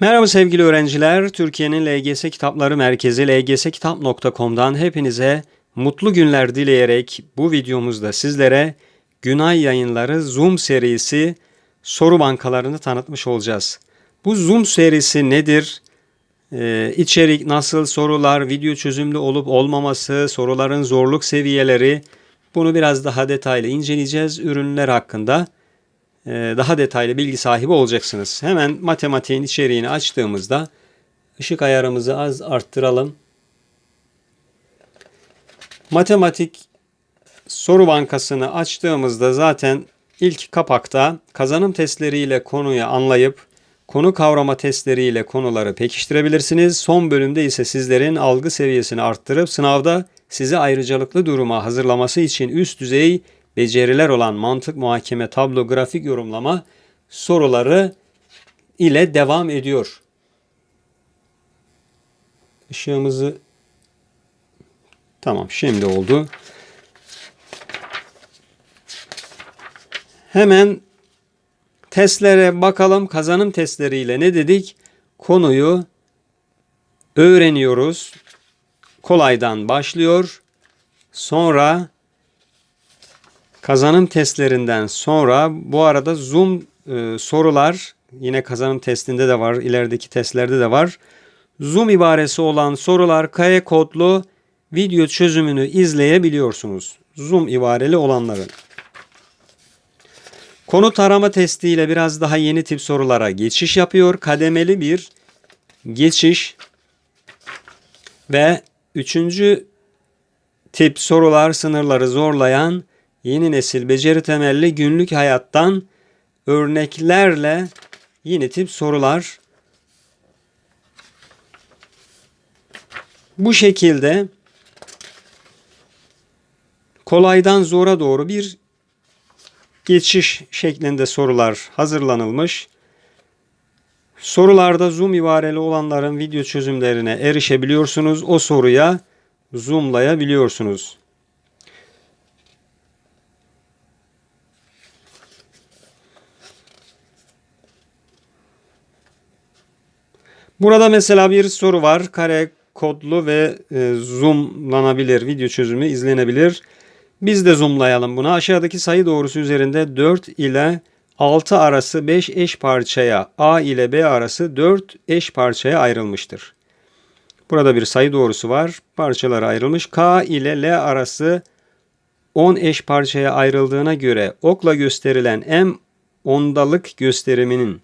Merhaba sevgili öğrenciler. Türkiye'nin LGS Kitapları Merkezi lgskitap.com'dan hepinize mutlu günler dileyerek bu videomuzda sizlere Günay Yayınları Zoom serisi soru bankalarını tanıtmış olacağız. Bu Zoom serisi nedir? Ee, içerik nasıl, sorular, video çözümlü olup olmaması, soruların zorluk seviyeleri bunu biraz daha detaylı inceleyeceğiz. Ürünler hakkında daha detaylı bilgi sahibi olacaksınız. Hemen matematiğin içeriğini açtığımızda ışık ayarımızı az arttıralım. Matematik soru bankasını açtığımızda zaten ilk kapakta kazanım testleriyle konuyu anlayıp konu kavrama testleriyle konuları pekiştirebilirsiniz. Son bölümde ise sizlerin algı seviyesini arttırıp sınavda sizi ayrıcalıklı duruma hazırlaması için üst düzey beceriler olan mantık, muhakeme, tablo, grafik yorumlama soruları ile devam ediyor. Işığımızı Tamam şimdi oldu. Hemen testlere bakalım. Kazanım testleriyle ne dedik? Konuyu öğreniyoruz. Kolaydan başlıyor. Sonra kazanım testlerinden sonra bu arada Zoom e, sorular yine kazanım testinde de var, ilerideki testlerde de var. Zoom ibaresi olan sorular kare kodlu video çözümünü izleyebiliyorsunuz. Zoom ibareli olanların. Konu tarama testiyle biraz daha yeni tip sorulara geçiş yapıyor. Kademeli bir geçiş ve üçüncü tip sorular sınırları zorlayan yeni nesil beceri temelli günlük hayattan örneklerle yeni tip sorular bu şekilde kolaydan zora doğru bir geçiş şeklinde sorular hazırlanılmış. Sorularda zoom ibareli olanların video çözümlerine erişebiliyorsunuz. O soruya zoomlayabiliyorsunuz. Burada mesela bir soru var. Kare kodlu ve e, zoomlanabilir. Video çözümü izlenebilir. Biz de zoomlayalım bunu. Aşağıdaki sayı doğrusu üzerinde 4 ile 6 arası 5 eş parçaya, A ile B arası 4 eş parçaya ayrılmıştır. Burada bir sayı doğrusu var. Parçalara ayrılmış. K ile L arası 10 eş parçaya ayrıldığına göre okla gösterilen M ondalık gösteriminin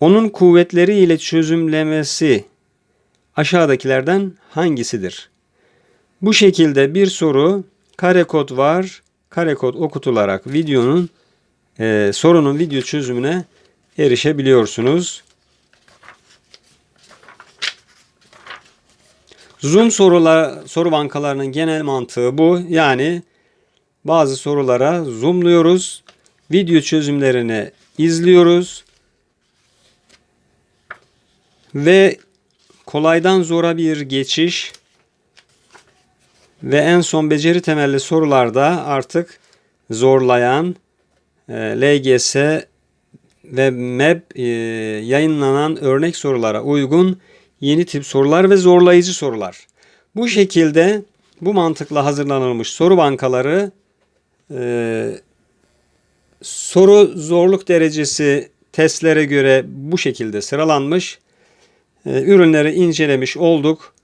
onun kuvvetleri ile çözümlemesi aşağıdakilerden hangisidir? Bu şekilde bir soru kare kod var. Kare kod okutularak videonun e, sorunun video çözümüne erişebiliyorsunuz. Zoom sorular, soru bankalarının genel mantığı bu. Yani bazı sorulara zoomluyoruz. Video çözümlerini izliyoruz. Ve kolaydan zora bir geçiş ve en son beceri temelli sorularda artık zorlayan e, LGS ve MEB e, yayınlanan örnek sorulara uygun yeni tip sorular ve zorlayıcı sorular. Bu şekilde bu mantıkla hazırlanılmış soru bankaları e, soru zorluk derecesi testlere göre bu şekilde sıralanmış. E, ürünleri incelemiş olduk.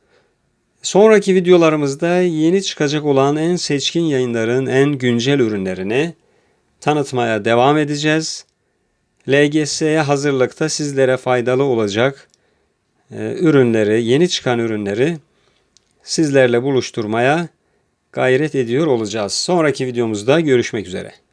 Sonraki videolarımızda yeni çıkacak olan en seçkin yayınların en güncel ürünlerini tanıtmaya devam edeceğiz. LGS'ye hazırlıkta sizlere faydalı olacak e, ürünleri, yeni çıkan ürünleri sizlerle buluşturmaya gayret ediyor olacağız. Sonraki videomuzda görüşmek üzere.